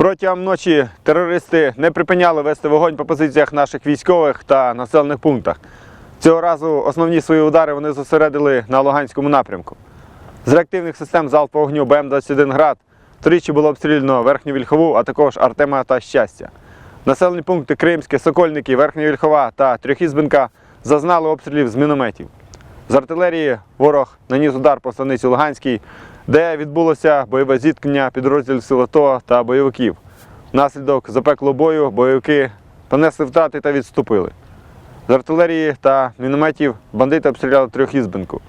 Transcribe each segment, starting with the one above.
Протягом ночі терористи не припиняли вести вогонь по позиціях наших військових та населених пунктах. Цього разу основні свої удари вони зосередили на Луганському напрямку. З реактивних систем залпового вогню БМ-21 «Град» тричі було обстріляно Верхню Вільхову, а також Артема та Щастя. Населені пункти Кримське, Сокольники, Верхня Вільхова та Трьохізбинка зазнали обстрілів з мінометів. З артилерії ворог наніс удар по станиці Луганській, де відбулося бойове зіткнення підрозділів сил АТО та бойовиків. Внаслідок запеклого бою бойовики понесли втрати та відступили. З артилерії та мінометів бандити обстріляли трьохізбинку.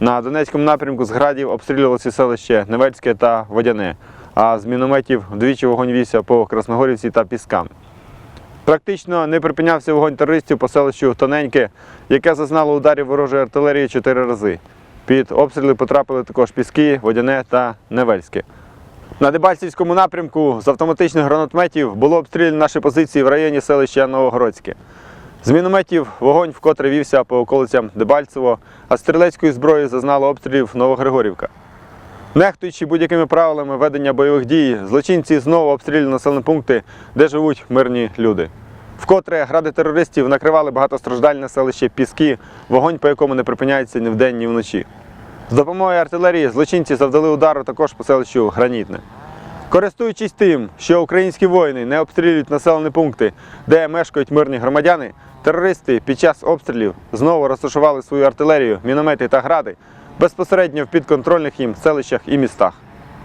На Донецькому напрямку з градів обстрілювалося селище Невельське та Водяне, а з мінометів вдвічі вогонь вівся по Красногорівці та Піскам. Практично не припинявся вогонь терористів по селищу Тоненьке, яке зазнало ударів ворожої артилерії чотири рази. Під обстріли потрапили також Піски, Водяне та Невельське. На Дебальцівському напрямку з автоматичних гранатометів було обстріляно наші позиції в районі селища Новогородське. З мінометів вогонь вкотре вівся по околицям Дебальцево, а стрілецької зброї зазнало обстрілів Новогригорівка. Нехтуючи будь-якими правилами ведення бойових дій, злочинці знову обстрілювали населені пункти, де живуть мирні люди. Вкотре гради терористів накривали багатостраждальне селище Піски, вогонь по якому не припиняється ні вдень, ні вночі. З допомогою артилерії злочинці завдали удару також по селищу Гранітне. Користуючись тим, що українські воїни не обстрілюють населені пункти, де мешкають мирні громадяни, терористи під час обстрілів знову розташували свою артилерію, міномети та гради безпосередньо в підконтрольних їм селищах і містах.